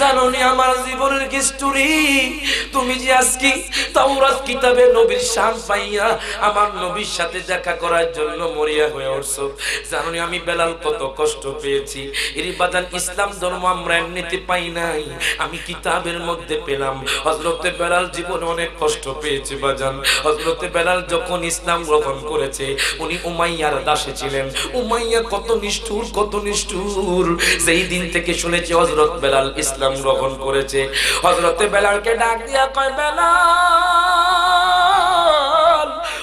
জানুনি আমার জীবনের কি স্টোরি তুমি যে আজকে তাওরাত কিতাবে নবীর শান পাইয়া আমার নবীর সাথে দেখা করার জন্য মরিয়া হয়ে উঠছো। জানুনি আমি বেলাল কত কষ্ট পেয়েছি। এর বাদান ইসলাম ধর্ম আমরা এমনিতে পাই নাই। আমি কিতাবের মধ্যে পেলাম। হজরতে বেলাল জীবনে অনেক কষ্ট পেয়েছে বাজান। হজরতে বেলাল যখন ইসলাম গ্রহণ করেছে, উনি উমাইয়ার দাসে ছিলেন। উমাইয়া কত নিষ্ঠুর কত নিষ্ঠুর। যেই দিন থেকে শুনেছি হজরত বেলাল ইসলাম গ্রহণ করেছে। হজরতে বেলালকে ডাক দিয়া কয়, বেলাল,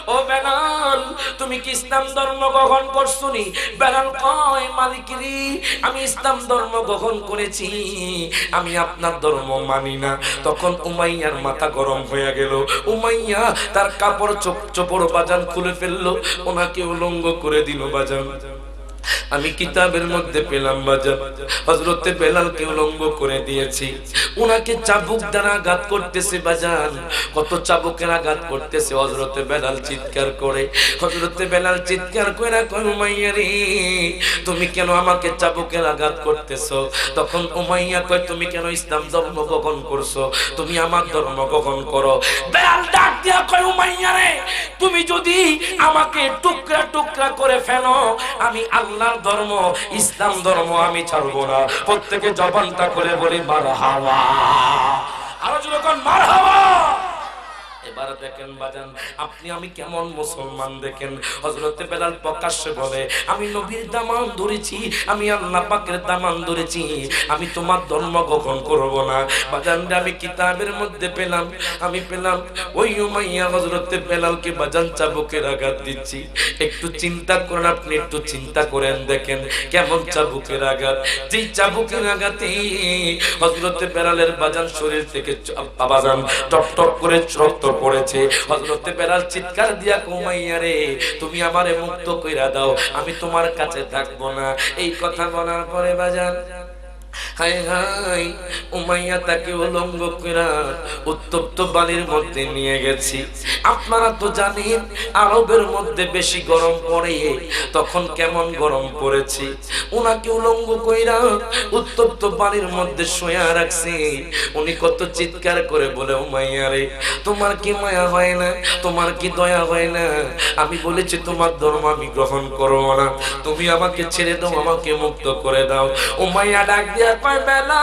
ও বেলাল, তুমি কি ইসলাম ধর্ম গ্রহণ করছ নি বেলাল কয়, মালিকিরি, আমি ইসলাম ধর্ম গ্রহণ করেছি। আমি আপনার ধর্ম মানি না। তখন উমাইয়ার মাথা গরম হয়ে গেল। উমাইয়া তার কাপড় চোপ, চোপড় বাজান খুলে ফেলল। ওনাকে উলঙ্গ করে দিল বাজান। আমি কিতাবের মধ্যে পেলাম বাজার। হজরতে বেলালকে উলঙ্গ করে দিয়েছি। ওনাকে চাবুক দ্বারা আঘাত করতেছে বাজান। কত চাবুকের আঘাত করতেছে হজরতে বেলাল চিৎকার করে। হজরতে বেলাল চিৎকার করে, কয় উমাইয়া রে, তুমি কেন আমাকে চাবুকের আঘাত করতেছো? তখন উমাইয়া কয়, তুমি কেন ইসলাম ধর্ম গ্রহণ করছ? তুমি আমার ধর্ম গ্রহণ করো। বেলাল ডাক দিয়া কয়, উমাইয়া রে, তুমি যদি আমাকে টুকরা টুকরা করে ফেলো, আমি আল্লাহর ধর্ম, ইসলাম ধর্ম আমি ছাড়বো না। প্রত্যেকে জবানটা করে বলি মার হাওয়া আরও যখন মার হাওয়া এবার দেখেন বাজান, আপনি আমি কেমন মুসলমান দেখেন? হজরতে বেলাল প্রকাশ্যে বলে, আমি নবীর দামান ধরেছি, আমি আল্লাহ পাকের দামান ধরেছি, আমি তোমার ধর্ম গ্রহণ করব না। বাজান রে, আমি কিতাবের মধ্যে পেলাম, আমি পেলাম, ওই উমাইয়া হজরতে বেলালকে বাজান চাবুকের আঘাত দিচ্ছি। একটু চিন্তা করেন আপনি, একটু চিন্তা করেন দেখেন, কেমন চাবুকের আঘাত? যেই চাবুকের আঘাতে হজরতে বেলালের বাজান শরীর থেকে বাজান টপ টপ করে রক্ত পড়েছে হজরতে বেলাল চিৎকার দিয়া কমাইয়া রে, তুমি আমারে মুক্ত কইরা দাও, আমি তোমার কাছে থাকব না। এই কথা বলার পরে বাজান আপনারা তো জানেন, আরবের মধ্যে বেশি গরম পড়ে, তখন কেমন গরম পড়েছি। উলঙ্গ কইরা উত্তপ্ত মধ্যে শোয়া রাখছি। উনি কত চিৎকার করে বলে, উমাইয়া রে, তোমার কি মায়া হয় না? তোমার কি দয়া হয় না? আমি বলেছি, তোমার ধর্ম আমি গ্রহণ করব না। তুমি আমাকে ছেড়ে দাও, আমাকে মুক্ত করে দাও। উমাইয়া ডাক কয় বেলাল?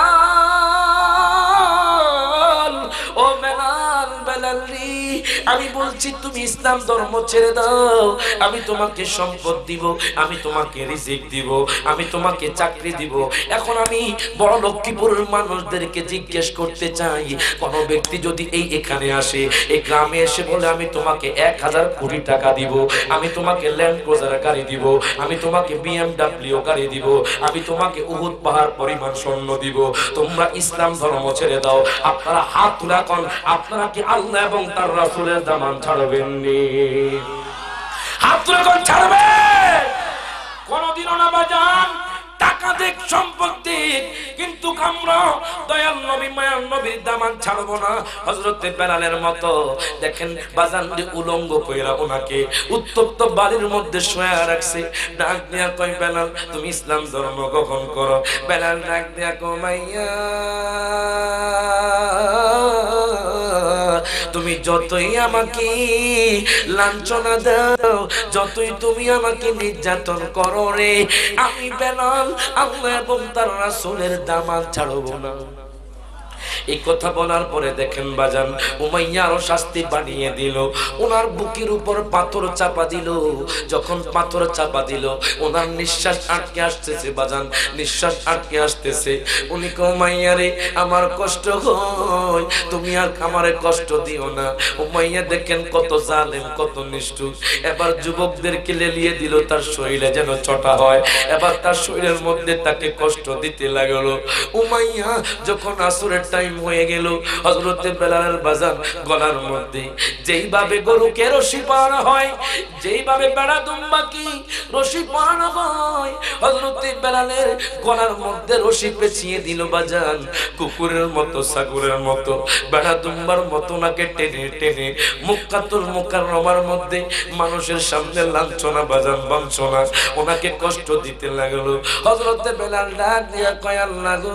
ও বেলাল আমি বলছি, তুমি ইসলাম ধর্ম ছেড়ে দাও। আমি তোমাকে সম্পদ দিব, আমি তোমাকে রিজিক দিব, আমি তোমাকে চাকরি দিব। এখন আমি বড় লক্ষ্মীপুরের মানুষদেরকে জিজ্ঞেস করতে চাই, কোন ব্যক্তি যদি এই এখানে আসে এই গ্রামে এসে বলে, আমি তোমাকে এক হাজার কোটি টাকা দিব, আমি তোমাকে ল্যান্ড ক্রুজার গাড়ি দিব, আমি তোমাকে বিএমডাব্লিউ গাড়ি দিব, আমি তোমাকে উহুদ পাহাড় পরিমাণ স্বর্ণ দিব, তোমরা ইসলাম ধর্ম ছেড়ে দাও। আপনারা হাত তুলা কন আপনারা কি আল্লাহ এবং তার রাসূলের দামান ছাড়বেন নি হাত তুলে ছাড়বে। কোনদিনও না বাজান টাকা দেখ সম্পত্তি, কিন্তু দামান ছাড়বো না। মতো, দেখেন উলঙ্গ কইরা ওনাকে উত্তপ্ত বাড়ির মধ্যে শোয়া রাখছে। ডাক দিয়া কই বেলাল, তুমি ইসলাম ধর্ম গ্রহণ করো। বেলাল ডাক দিয়া কমাইয়া তুমি যতই আমাকে লাঞ্ছনা দাও, যতই তুমি আমাকে নির্যাতন করো রে, আমি বেলাল আল্লাহ এবং তার রাসূলের দামান ছাড়বো না। এই কথা বলার পরে দেখেন বাজান, উমাইয়া আরও শাস্তি বানিয়ে দিল। ওনার বুকের উপর পাথর চাপা দিল। যখন পাথর চাপা দিল ওনার নিঃশ্বাস আটকে আসতেছে বাজান, নিঃশ্বাস আটকে আসতেছে। উনি কমাইয়া রে, আমার কষ্ট হয়, তুমি আর আমারে কষ্ট দিও না। উমাইয়া দেখেন কত জালেম, কত নিষ্ঠুর। এবার যুবকদেরকে লেলিয়ে দিল, তার শরীরে যেন চটা হয়। এবার তার শরীরের মধ্যে তাকে কষ্ট দিতে লাগল। উমাইয়া যখন আসরের টাইম হয়ে গেল। হজরতে বেলালের বাজার গলার মধ্যে। যেইভাবে গরুকে রশি পাড়ানো হয়, যেইভাবে বেড়া দুম্বাকি রশি পাড়ানো হয়, হযরতে বেলালের গলার মধ্যে রশি পেঁচিয়ে দিল বাজান। কুকুরের মতো, ছাগলের মতো, বেড়া দুম্বার মতো নাকে টেনে টেনে মুক্কাতুল মুকাররমার মধ্যে মানুষের সামনে লাঞ্ছনা, বাজান বাঞ্ছনা ওনাকে কষ্ট দিতে লাগল। হযরতে বেলাল ডাক দিয়া কয়, আল্লাহ গো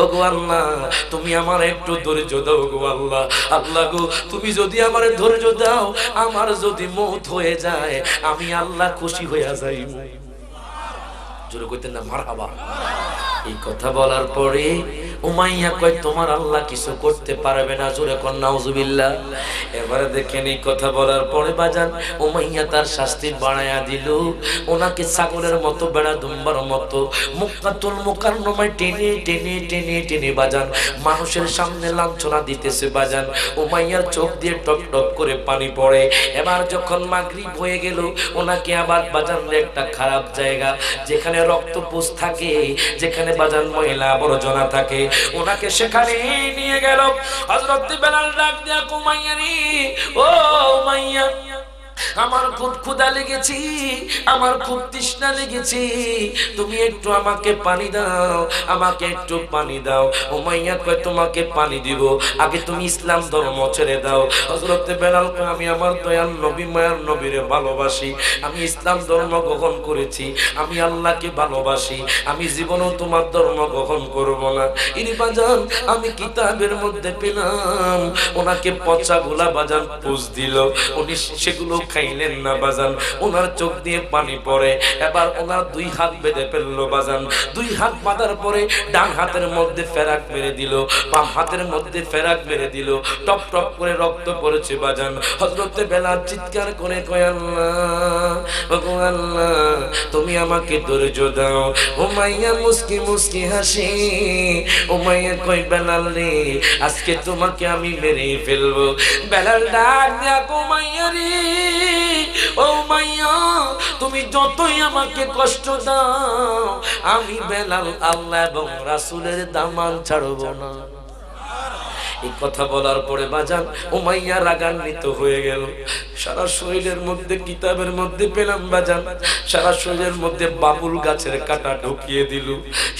ও গো আল্লাহ, তুমি আমার একটু ধৈর্য দাও গো আল্লাহ। আল্লাহ গো, তুমি যদি আমার ধৈর্য দাও, আমার যদি মত হয়ে যায়, আমি আল্লাহ খুশি হইয়া যাই জোরে কইতেন না মারাবা এই কথা বলার পরে উমাইয়া কয়, তোমার আল্লাহ কিছু করতে পারবে না, জোরে কর নাউজুবিল্লাহ। এবারে দেখেন এই কথা বলার পরে বাজান উমাইয়া তার শাস্তি বাড়ায়া দিল। ওনাকে ছাগলের মতো, বেড়া দুম্বার মতো, মুক্কাতুল মুকাররমায় টেনে টেনে টেনে টেনে বাজান, মানুষের সামনে লাঞ্ছনা দিতেছে বাজান। উমাইয়ার চোখ দিয়ে টপ টপ করে পানি পড়ে। এবার যখন মাগরিব হয়ে গেল, ওনাকে আবার বাজান একটা খারাপ জায়গা, যেখানে রক্তপুষ থাকে, যেখানে বাজান মহিলা আবর্জনা থাকে ওনাকে সেখানে নিয়ে গেল। হজরত বেলাল ডাক দিয়া কুমাইয়ারি ও মাইয়া আমার খুব ক্ষুধা লেগেছি, আমার খুব তৃষ্ণা লেগেছি। তুমি একটু আমাকে পানি দাও, আমাকে একটু পানি দাও। ও মাইয়া কয়, তোমাকে পানি দিব। আগে তুমি ইসলাম ধর্ম ছেড়ে দাও। হযরতে বেলাল আমি আমার দয়াল নবী, মায়ার নবীরে ভালোবাসি। আমি ইসলাম ধর্ম গ্রহণ করেছি, আমি আল্লাহকে ভালোবাসি। আমি জীবনও তোমার ধর্ম গ্রহণ করব না। ইনি বাজান, আমি কিতাবের মধ্যে পেলাম। ওনাকে পচা গোলা বাজান পুষ দিল। উনি সেগুলো খাইলেন না বাজান। ওনার চোখ দিয়ে পানি পড়ে। এবার ওনার দুই হাত বেঁধে ফেলল বাজান। দুই হাত বাঁধার পরে ডান হাতের মধ্যে ফেরাক মেরে দিল। বাম হাতের মধ্যে ফেরাক মেরে দিল। টপ টপ করে রক্ত পড়েছে বাজান। হজরতে বেলার চিৎকার করে কয় তুমি আমাকে ধৈর্য দাও। উমাইয়া মুস্কি মুস্কি হাসি। উমাইয়া কই বেলাল রে, আজকে তোমাকে আমি মেরে ফেলব। বেলাল ডাক দিয়া কুমাইয়া রে ও মাইয়া, তুমি যতই আমাকে কষ্ট দাও, আমি বেলাল আল্লাহ এবং রাসুলের দামান ছাড়ব না। এই কথা বলার পরে বাজান উমাইয়া রাগান্বিত হয়ে গেল। সারা শরীরের মধ্যে কিতাবের মধ্যে পেলাম বাজান। সারা শরীরের মধ্যে বাবুল গাছের কাঁটা ঢুকিয়ে দিল।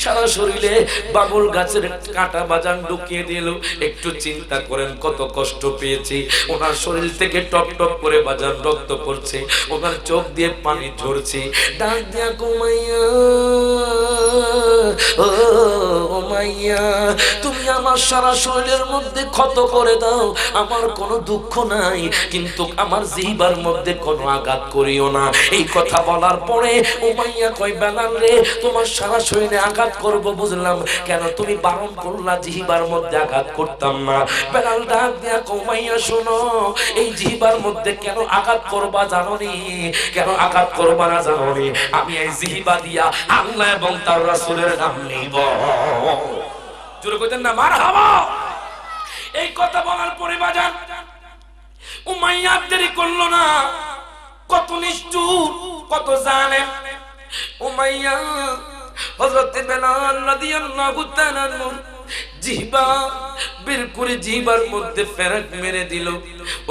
সারা শরীরে বাবুল গাছের কাঁটা বাজান ঢুকিয়ে দিল। একটু চিন্তা করেন, কত কষ্ট পেয়েছি। ওনার শরীর থেকে টপ টপ করে বাজান রক্ত পড়ছে। ওনার চোখ দিয়ে পানি ঝরছে। ডাক দিয়া কুমাইয়া ও মাইয়া তুমি আমার সারা শরীরের মধ্যে ক্ষত করে দাও, আমার কোনো দুঃখ নাই, কিন্তু আমার জিবার মধ্যে কোনো আঘাত করিও না। এই কথা বলার পরে ও মাইয়া কয়, বেলাল রে, তোমার সারা শরীরে আঘাত করব বুঝলাম, কেন তুমি বারণ করলা জিহিবার মধ্যে আঘাত করতাম না? বেলাল ডাক দিয়া কমাইয়া শোনো, এই জিহিবার মধ্যে কেন আঘাত করবা জানো নি কেন আঘাত করবা না জানো নি আমি এই জিহিবা দিয়া আল্লাহ এবং তার রাসূলের নাম নিব। জোরে কইতেন না, মার হাওয়া এই কথা বলার পরে বাজান উমাইয়া আর দেরি করল না। কত নিষ্ঠুর, কত জানে উমাইয়া হযরত নদী রাদিয়াল্লাহু তাআলা জিহবা বের করে জিহবার মধ্যে ফেরাক মেরে দিল।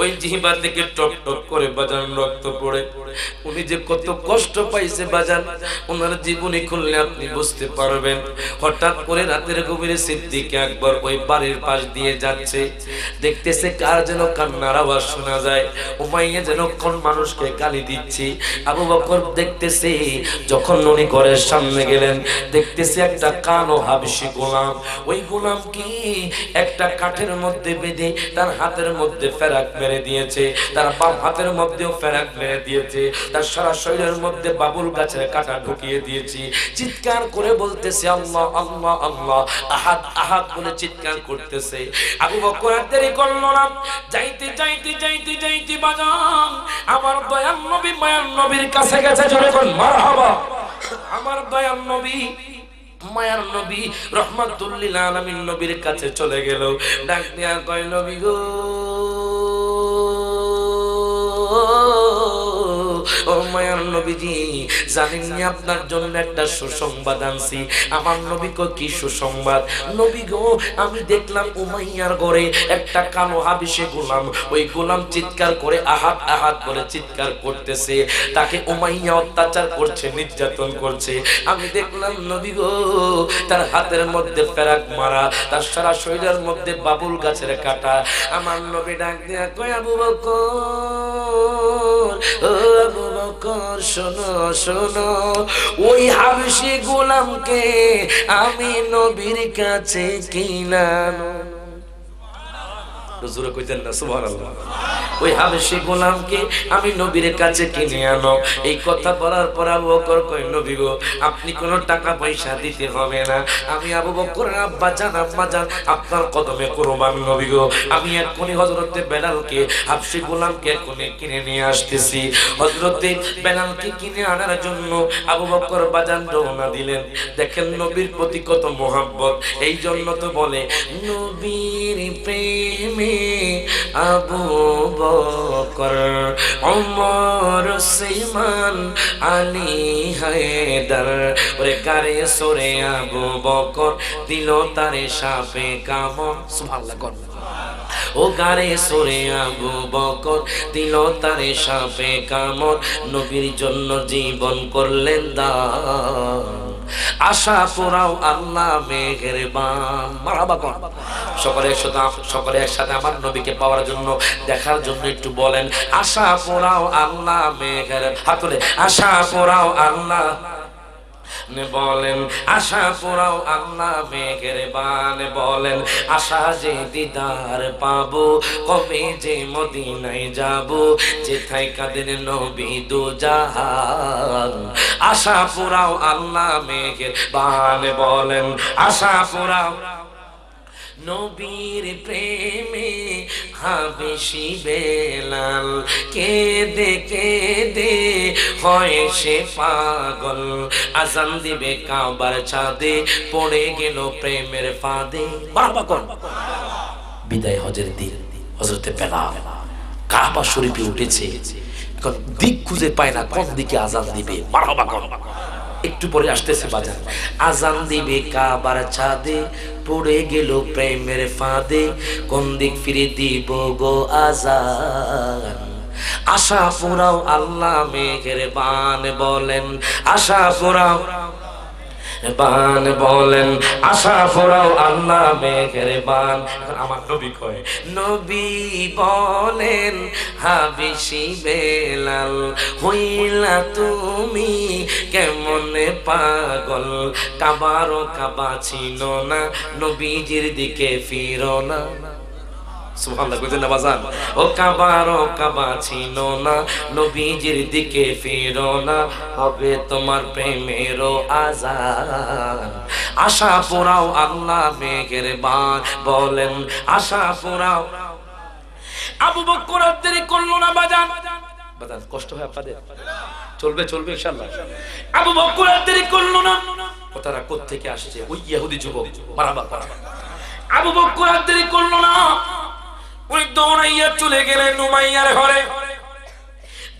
ওই জিহবা থেকে টপ টপ করে বাজান রক্ত পড়ে। উনি যে কত কষ্ট পাইছে বাজান ওনার জীবনী খুললে আপনি বুঝতে পারবেন। হঠাৎ করে রাতের গভীরে সিদ্দিকে একবার ওই বাড়ির পাশ দিয়ে যাচ্ছে। দেখতেছে কার যেন কান্নার আওয়াজ শোনা যায়। উমাইয়া যেন কোন মানুষকে গালি দিচ্ছে। আবু বকর দেখতেছে, যখন উনি ঘরের সামনে গেলেন, দেখতেছে একটা কালো হাবশি গোলাম। ওই গোলাম কি? একটা কাঠের মধ্যে বেঁধে তার হাতের মধ্যে ফেরাক মেরে দিয়েছে। তার বাম হাতের মধ্যেও ফেরাক মেরে দিয়েছে। তার সারা শরীরের মধ্যে বাবুল গাছের কাটা ঢুকিয়ে দিয়েছি। চিৎকার করে বলতেছে, আল্লাহ আল্লাহ আল্লাহ। আহাদ আহাদ বলে চিৎকার করতেছে। আবু বকর দেরি করল না। যাইতে যাইতে যাইতে যাইতে বাজান। আমার দয়াল নবী মায়ার নবীর কাছে গেছে। জোরে মারহাবা। আমার দয়াল নবী মায়ার নবী রহমাতুল্লিল আলামিন নবীর কাছে চলে গেল। ডাক দিয়া কয় নবী গো আমি দেখলাম চিৎকার করতেছে। তাকে উমাইয়া অত্যাচার করছে, নির্যাতন করছে। আমি দেখলাম নবী গো, তার হাতের মধ্যে ফেরাক মারা, তার সারা শরীরের মধ্যে বাবুল গাছের কাটা। আমার নবী ডাক দিয়া কয়, আবু ও আবু বকর শোনো। শোনো ওই হাবশি গোলামকে আমি নবীর কাছে কিনানো জোরে কইতেন না সুবহানাল্লাহ। ওই হাবশি গোলামকে আমি নবীর কাছে কিনে আনো। এই কথা বলার পর আবু বকর কই নবী গো, আপনি কোনো টাকা পয়সা দিতে হবে না। আমি আবু বকর আব্বা জান আব্বা জান, আপনার কদমে কুরবান, নবী গো। আমি এক্ষুনি হযরতে বেলালকে হাবশি গোলামকে এক্ষুনি কিনে নিয়ে আসতেছি। হযরতে বেলালকে কিনে আনার জন্য আবু বকর বাজান রওনা দিলেন। দেখেন নবীর প্রতি কত মোহাব্বত। এই জন্য তো বলে, নবীর প্রেমে আবু বকর অমর সিমান আলী, হায়দার। ওরে কারে সরে আবু বকর, দিল তারে সাপে কাম সুবহানাল্লাহ, কর। ও গারে সরে আবু বকর, দিল তারে সাপে কামড়, নবীর জন্য জীবন করলেন দান। আশা পোড়াও আল্লাহ মেঘের বান সকলে একসাথে সকলে একসাথে আমার নবীকে পাওয়ার জন্য, দেখার জন্য একটু বলেন, আশা পোড়াও আল্লাহ মেঘের হাতলে আশা পোড়াও আল্লাহ বলেন, আশা পোড়াও আল্লাহ মেঘের বান। বলেন, আশা যে দিদার পাবো, কবে যে মদিনায় যাব, যেথায় কাদের নবী দু আশা পোড়াও আল্লাহ মেঘের বান। বলেন, আশা পোড়াও নবীর প্রেমে হাবেশি বেলাল কেঁদে কেঁদে হয় সে পাগল। আজান দিবে কাবার ছাদে পড়ে গেল প্রেমের ফাঁদে। বিদায় হজের দিন, হজরতে বেলাল। কাবা শরীফে উঠেছে। এখন দিক খুঁজে পায় না, কোন দিকে আজান দিবে। মারহাবা কোন একটু পরে আসতেছে বাজার। আজান দিবে কাবার ছাদে, পড়ে গেল প্রেমের ফাঁদে, কোন দিক ফিরে দিব গো আজান? আশা পুরাও আল্লাহ মেঘের বান বলেন, আশা পুরাও বান বলেন, আশা ফোরাও আল্লাহ মেঘের বান আমার নবী কয়, নবী বলেন, হাবিসি বেলাল, হইলা তুমি কেমন পাগল? কাবারও কাবা ছিল না, নবীজির দিকে ফিরো না। সুবহানাল্লাহ কইতেন বাজান ও কাবার ও কাবা ছিল না, নবীজির দিকে ফিরো না, হবে তোমার প্রেমের আজান আশা পোড়াও আল্লাহ মেঘের বান, বলেন আশা পোড়াও। আবু বকর দেরি করল না, বাজান। বাজান, কষ্ট হয় আপনাদের? চলবে চলবে ইনশাআল্লাহ। আবু বকর দেরি করল না। কথাটা কোত্থেকে আসছে? ওই ইহুদি যুবক মারাবা মারাবা আবু বকর দেরি করল না। উনি দৌড়াইয়া চলে গেলেন উমাইয়ার ঘরে।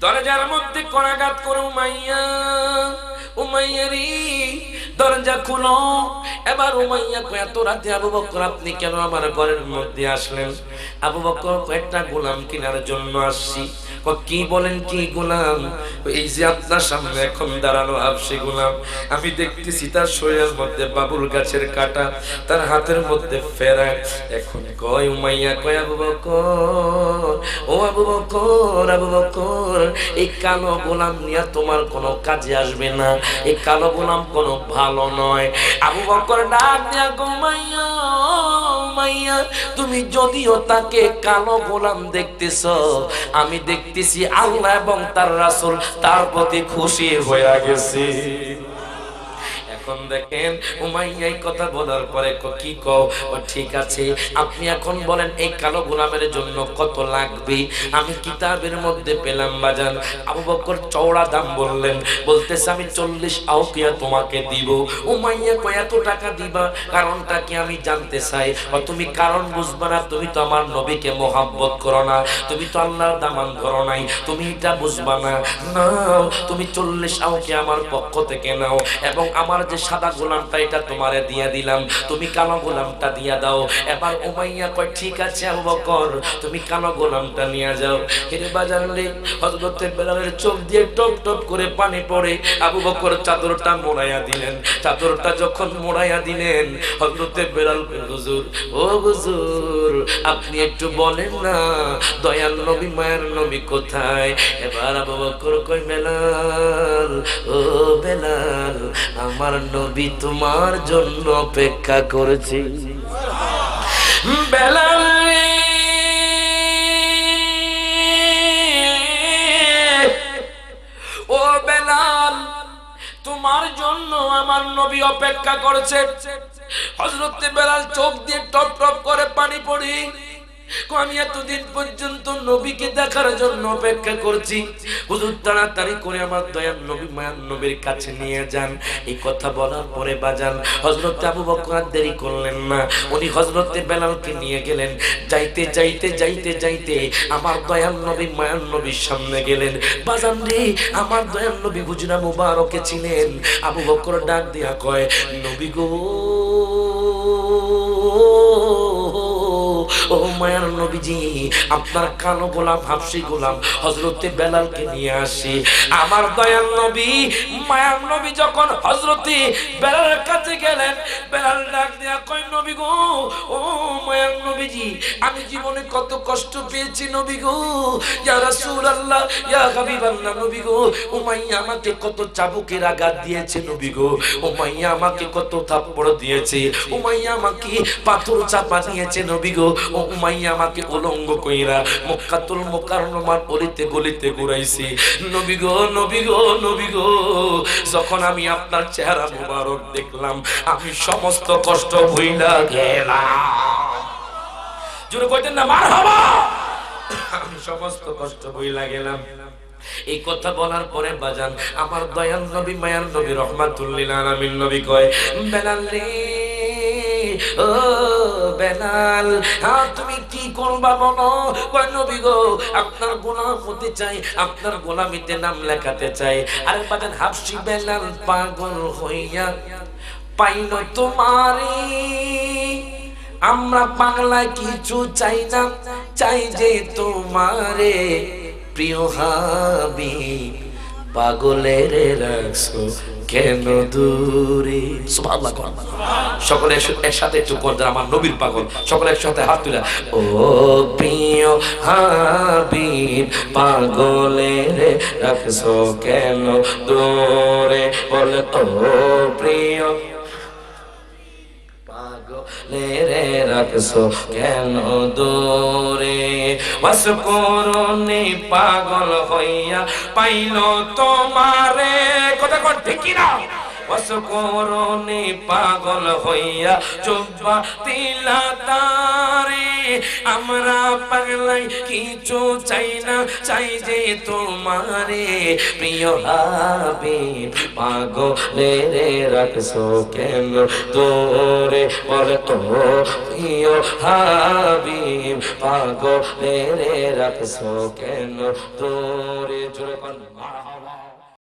দরজার মধ্যে করাঘাত করে উমাইয়া উমাইয়ারি দরজা খুলো এবার উমাইয়া কয়, এত রাতে আবু বকর, আপনি কেন আমার ঘরের মধ্যে আসলেন? আবু বকর কয়েকটা গোলাম কেনার জন্য আসছি। কি বলেন কি গোলাম? এই যে আপনার সামনে এখন দাঁড়ানো হাফসি গোলাম, আমি দেখতেছি তার শরীরের মধ্যে বাবুল গাছের কাটা, তার হাতের মধ্যে ফেরা। এখন কয় উমাইয়া, কয়, আবু বকর, ও আবু বকর আবু বকর, এই কালো গোলাম নিয়ে তোমার কোনো কাজে আসবে না। এই কালো গোলাম কোনো ভালো নয়। আবু বকর ডাক দিয়া গোমাইয়া মাইয়া তুমি যদিও তাকে কালো গোলাম দেখতেছ, আমি দেখতেছি আল্লাহ এবং তার রাসুল তার প্রতি খুশি হয়ে গেছে। এখন দেখেন উমাইয়া এই কথা বলার পরে ক- কও? ঠিক আছে। আপনি এখন বলেন, এই কালো গোলামের জন্য কত লাগবে? আমি কিতাবের মধ্যে পেলাম, বাজান। আবু বকর চওড়া দাম বললেন, বলতেছে, আমি চল্লিশ আউকিয়া তোমাকে দিব। উমাইয়া কয়, এত টাকা দিবা? কারণটা কি আমি জানতে চাই? তুমি কারণ বুঝবা না। তুমি তো আমার নবীকে মোহাব্বত করো না। তুমি তো আল্লাহর দামান ধরো নাই। তুমি এটা বুঝবা না। নাও, তুমি চল্লিশ আউকে আমার পক্ষ থেকে নাও এবং আমার সাদা গোলামটা এটা তোমারে দিয়ে দিলাম, তুমি কালো গোলামটা দিয়ে দাও। এবার উমাইয়া কয়, ঠিক আছে আবু বকর, তুমি কালো গোলামটা নিয়ে যাও। হিরে বাজারে হজরতের বেলালের চোখ দিয়ে টপ টপ করে পানি পড়ে আবু বকর চাদরটা মোড়াইয়া দিলেন। চাদরটা যখন মোড়াইয়া দিলেন হজরতে বেলাল হুজুর, ও হুজুর, আপনি একটু বলেন না, দয়াল নবী, মায়ের নবী কোথায়? এবার আবু বকর কই বেলাল, ও বেলাল, আমার নবী তোমার জন্য অপেক্ষা করেছি। বেলাল ও বেলাল, তোমার জন্য আমার নবী অপেক্ষা করেছে। হজরতে বেলাল চোখ দিয়ে টপ টপ করে পানি পড়ি। আমি এতদিন পর্যন্ত নবীকে দেখার জন্য অপেক্ষা করছি। হুজুর, তাড়াতাড়ি করে আমার দয়ার নবী, মায়ার নবীর কাছে নিয়ে যান। এই কথা বলার পরে বাজান হজরত আবু বকর আর দেরি করলেন না। উনি হজরতে বেলালকে নিয়ে গেলেন। যাইতে যাইতে যাইতে যাইতে আমার দয়াল নবী, মায়ার নবীর সামনে গেলেন। বাজান রে, আমার দয়াল নবী হুজরা মুবারকে ছিলেন। আবু বকর ডাক দিয়া কয়, নবী গো ও মায়ার নবীজি, আপনার কালো গোলাম হাফসি গোলাম হজরতে বেলালকে নিয়ে আসি। আমার দয়াল নবী, মায়ার নবী যখন হজরতে বেলালের কাছে গেলেন, বেলাল ডাক দেয়া কয়, নবী গো, ও মায়ার নবীজি, আমি জীবনে কত কষ্ট পেয়েছি নবী গো। ইয়া রাসূলুল্লাহ, ইয়া হাবিবাল্লাহ, নবী গো, উমাইয়া আমাকে কত চাবুকের আঘাত দিয়েছে নবী গো। উমাইয়া আমাকে কত থাপ্পড় দিয়েছে। উমাইয়া আমাকে পাথর চাপা দিয়েছে নবী গো। আমাকে উলঙ্গ কইরা মক্কাতুল মুকাররমার গলিতে গলিতে ঘুরাইছে। নবী গো নবী গো নবী গো, যখন আমি আপনার চেহারা মুবারক দেখলাম, আমি সমস্ত কষ্ট ভুইলা গেলাম। জোরে কইতেন না, মার হবা। আমি সমস্ত কষ্ট গেলাম। এই কথা বলার পরে বাজান, আমার দয়াল নবী মায়ার নবী রহমাতুল্লিল আলামিন নবী কয় ও বেলাল হ্যাঁ তুমি কি করবা বলো? কয় নবী গো, আপনার গোলাম হতে চাই, আপনার গোলামিতে নাম লেখাতে চাই। হাফসি বেলাল পাগল হইয়া পাইল তোমারে আমরা বাংলায় কিছু চাই না, চাই যে তোমারে। প্রিয় হাবি পাগলের রাখছো কেন দূরে? সুবহানাল্লাহ সকলে একসাথে একটু কোন আমার নবীর পাগল। সকলে একসাথে হাত তুলে। ও প্রিয় হাবিব, পাগলের রাখছো কেন দূরে? বলে, ও প্রিয় পাগলেরে রাখছো কেন পাগল হইয়া পাইল তোমারে। কথা কর ঠিক না বাস করুনি পাগল হইয়া চুপা তিলা তারে। আমরা পাগলাই কিছু চাই না, চাই যে তোমারে। প্রিয় হাবিব, পাগলেরে রাখছো কেন তোরে বলে তো প্রিয় হাবিব, পাগলেরে রাখছো কেন তোরে? জোরে কোন